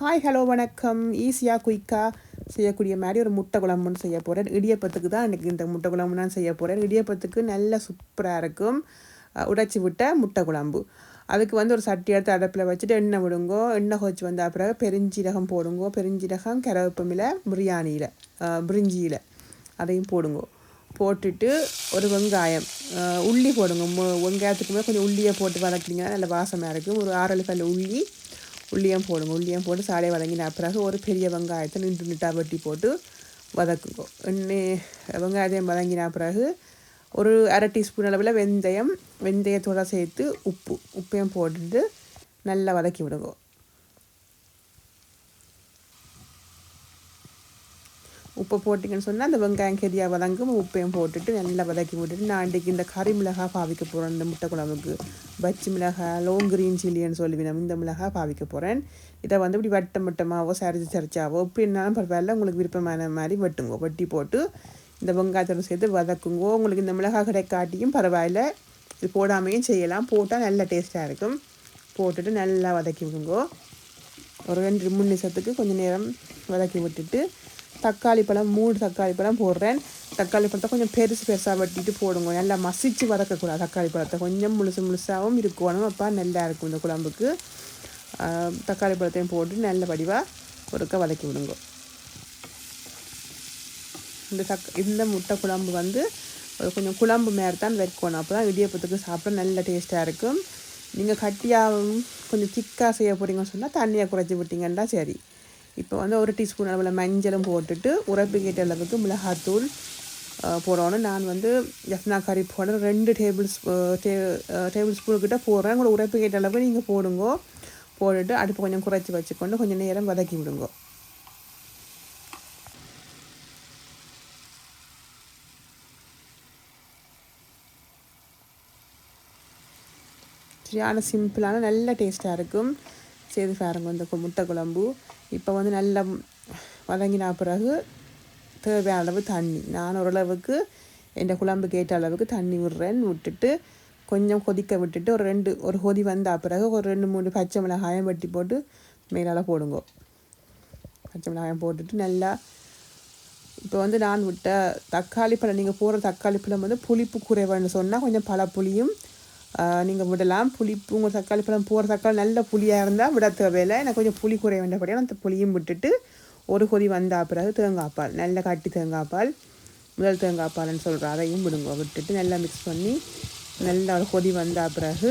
Hi hello வணக்கம். ஈஸியாக குயிக்காக செய்யக்கூடிய மாதிரி ஒரு முட்டை குழம்புன்னு செய்ய போகிறேன் இடியப்பத்துக்கு தான் இன்றைக்கி இந்த முட்டை குழம்பு நான் செய்ய போகிறேன் இடியப்பத்துக்கு நல்ல சூப்பராக இருக்கும். உடைச்சி விட்ட முட்டை குழம்பு. அதுக்கு வந்து ஒரு சட்டி எடுத்து அடுப்பில் வச்சுட்டு எண்ணெய் விடுங்கோ. எண்ணெய் கொச்சு வந்த பிறகு பெருஞ்சீரகம் போடுங்கோ. பெருஞ்சீரகம் கரவேப்பமில பிரியாணியில் பிரிஞ்சியில் அதையும் போடுங்கோ. போட்டுட்டு ஒரு வெங்காயம் உள்ளி போடுங்க. மு- வெங்காயத்துக்குமே கொஞ்சம் உள்ளியை போட்டு வதக்கினீங்கன்னா நல்ல வாசமாக இருக்கும். ஒரு ஆறு கல் உள்ளி உள்ளியம் போடுங்க உள்ளியம் போட்டு சாலையை வதங்கின பிறகு ஒரு பெரிய வெங்காயத்தை நின்று நிட்டா வெட்டி போட்டு வதக்குங்க எண்ணெய் வெங்காயத்தையும் வதங்கின பிறகு ஒரு அரை டீஸ்பூன் அளவில் வெந்தயம் வெந்தயத்தோடு சேர்த்து உப்பு உப்பையும் போட்டுட்டு நல்லா வதக்கி விடுங்க உப்பு போட்டிங்கன்னு சொன்னால் அந்த வெங்காயம் கெதியாக வதங்கும் உப்பையும் போட்டுட்டு நல்லா வதக்கி விட்டுட்டு நான் இன்றைக்கி இந்த கறி மிளகாய் பாவிக்க போகிறேன் இந்த முட்டை குழம்புக்கு பச்சி மிளகாய் லோங் க்ரீன் சில்லின்னு சொல்லுவேன் இந்த மிளகாய் பாவிக்க போகிறேன் இதை வந்து இப்படி வட்டம் வட்டமாவோ சரிச்சு சரிச்சாவோ எப்படின்னாலும் பரவாயில்ல. உங்களுக்கு விருப்பமான மாதிரி வெட்டுங்க. வெட்டி போட்டு இந்த வெங்காயத்தோட சேர்த்து வதக்குங்கோ. உங்களுக்கு இந்த மிளகாய் கிடைக்காட்டியும் பரவாயில்ல. இது போடாமையும் செய்யலாம். போட்டால் நல்ல டேஸ்ட்டாக இருக்கும். போட்டுட்டு நல்லா வதக்கி விடுங்கோ. ஒரு ரெண்டு மூணு நிமிஷத்துக்கு கொஞ்சம் நேரம் வதக்கி விட்டுட்டு தக்காளி பழம் மூணு தக்காளி பழம் போடுறேன். தக்காளி பழத்தை கொஞ்சம் பெருசு பெருசாக வெட்டிட்டு போடுங்க. நல்லா மசிச்சு வதக்கக்கூடாது தக்காளி பழத்தை கொஞ்சம் முழுசு முழுசாகவும் இருக்கணும். அப்போ நல்லா இருக்கும் இந்த குழம்புக்கு. தக்காளி பழத்தையும் போட்டு நல்ல வடிவாக ஒருக்க வதக்கி விடுங்க. இந்த தக் இந்த முட்டை குழம்பு வந்து ஒரு கொஞ்சம் குழம்பு மாரி தான் வைக்கணும். அப்போ தான் இடியப்பத்துக்கு சாப்பிட நல்ல டேஸ்ட்டாக இருக்கும். நீங்கள் கட்டியாகவும் கொஞ்சம் திக்காக செய்ய போகிறீங்கன்னு சொன்னால் தண்ணியை குறைச்சி விட்டீங்கன்னா சரி. இப்போ வந்து ஒரு டீஸ்பூன் அளவில் மஞ்சளும் போட்டுட்டு உரைப்பு கேட்ட அளவுக்கு மிளகாத்தூள் போடணும். நான் வந்து ஜஃப்னா கறி போட ரெண்டு டேபிள்ஸ் டே டேபிள் ஸ்பூன் கிட்ட போடுறேன். உங்களோட உரைப்பு கேட்ட அளவுக்கு நீங்கள் போடுங்க. போட்டுட்டு அடுப்பு கொஞ்சம் குறைச்சி வச்சுக்கொண்டு கொஞ்சம் நேரம் வதக்கி விடுங்க. சரியான சிம்பிளான நல்ல டேஸ்ட்டாக இருக்கும். செய்து பாருங்க இந்த முட்டை குழம்பு. இப்போ வந்து நல்லா வதங்கின பிறகு தேவையான அளவு தண்ணி. நான் ஓரளவுக்கு என் குழம்புக்கு ஏற்ற அளவுக்கு தண்ணி விடுறேன். விட்டுட்டு கொஞ்சம் கொதிக்க விட்டுட்டு ஒரு ரெண்டு ஒரு கொதி வந்த பிறகு ஒரு ரெண்டு மூணு பச்சை மிளகாயம் வெட்டி போட்டு மேலால் போடுங்க. பச்சை மிளகாயம் போட்டுட்டு நல்லா இப்போ வந்து நான் விட்ட தக்காளி பழம் நீங்கள் போடுற தக்காளி பழம் வந்து புளிப்பு குறைவான்னு சொன்னால் கொஞ்சம் பழ புளியும் நீங்கள் விடலாம். புளி உங்கள் தக்காளி பழம் போடுற தக்காளி நல்ல புளியாக இருந்தால் விட தேவையில்லை எனக்கு கொஞ்சம் புளி குறைய வேண்டியபடியாக அந்த புளியும் விட்டுட்டு ஒரு கொதி வந்தால் பிறகு தேங்காய் பால் நல்ல கட்டி தேங்காய் பால் முதல் தேங்காய் பால்னு சொல்கிறேன் அதையும் விடுங்க. விட்டுட்டு நல்லா மிக்ஸ் பண்ணி நல்லா ஒரு கொதி வந்தால் பிறகு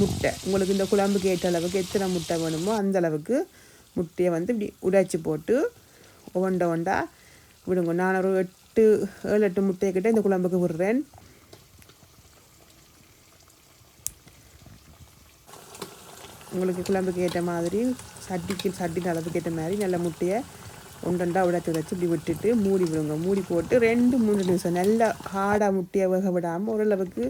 முட்டை. உங்களுக்கு இந்த குழம்புக்கு ஏற்ற அளவுக்கு எத்தனை முட்டை வேணுமோ அந்த அளவுக்கு முட்டையை வந்து இப்படி உடைச்சி போட்டு ஒவ்வொண்ட ஒண்டா விடுங்க. நான் ஒரு எட்டு ஏழு எட்டு முட்டையை கிட்டே இந்த குழம்புக்கு விடுறேன். உங்களுக்கு குழம்புக்கு ஏற்ற மாதிரி சட்டிக்கு சட்டின் அளவுக்கு ஏற்ற மாதிரி நல்ல முட்டையை ஒன்றண்டா உடைச்சி வச்சு இப்படி விட்டுட்டு மூடி விடுங்க. மூடி போட்டு ரெண்டு மூணு நிமிஷம் நல்லா ஹார்டாக முட்டையை வேக விடாமல் ஓரளவுக்கு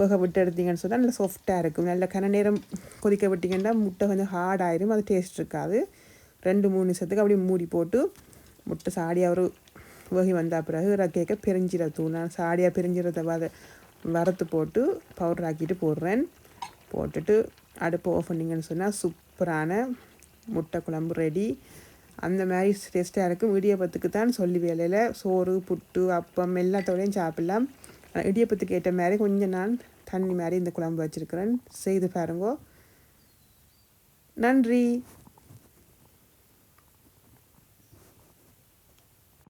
வேக விட்டு எடுத்தீங்கன்னு சொன்னால் நல்லா சாஃப்டாக இருக்கும். நல்ல கன நேரம் கொதிக்க விட்டிங்கன்னா முட்டை கொஞ்சம் ஹார்டாயிரும் அது டேஸ்ட் இருக்காது. ரெண்டு மூணு நிமிஷத்துக்கு அப்படியே மூடி போட்டு முட்டை சாடியாக ஒரு வகை வந்த பிறகு கேட்க பிரிஞ்சிட தூள் நான் சாடியாக பெருஞ்சீரத்தை வத வறுத்து போட்டு பவுடர் ஆக்கிட்டு போடுறேன். போட்டுட்டு அடுப்பு ஆஃப் பண்ணிங்கன்னு சொன்னால் சூப்பரான முட்டை குழம்பு ரெடி அந்த மாதிரி டேஸ்ட்டாக இருக்கும். இடியப்பத்துக்கு தான் சொல்லி வேலையில். சோறு புட்டு அப்பம் எல்லாத்தோடையும் சாப்பிடலாம். இடியப்பத்துக்கு ஏற்ற மாதிரி கொஞ்சம் நான் தண்ணி மாதிரி இந்த குழம்பு வச்சுருக்கிறேன். செய்து பாருங்கோ. நன்றி.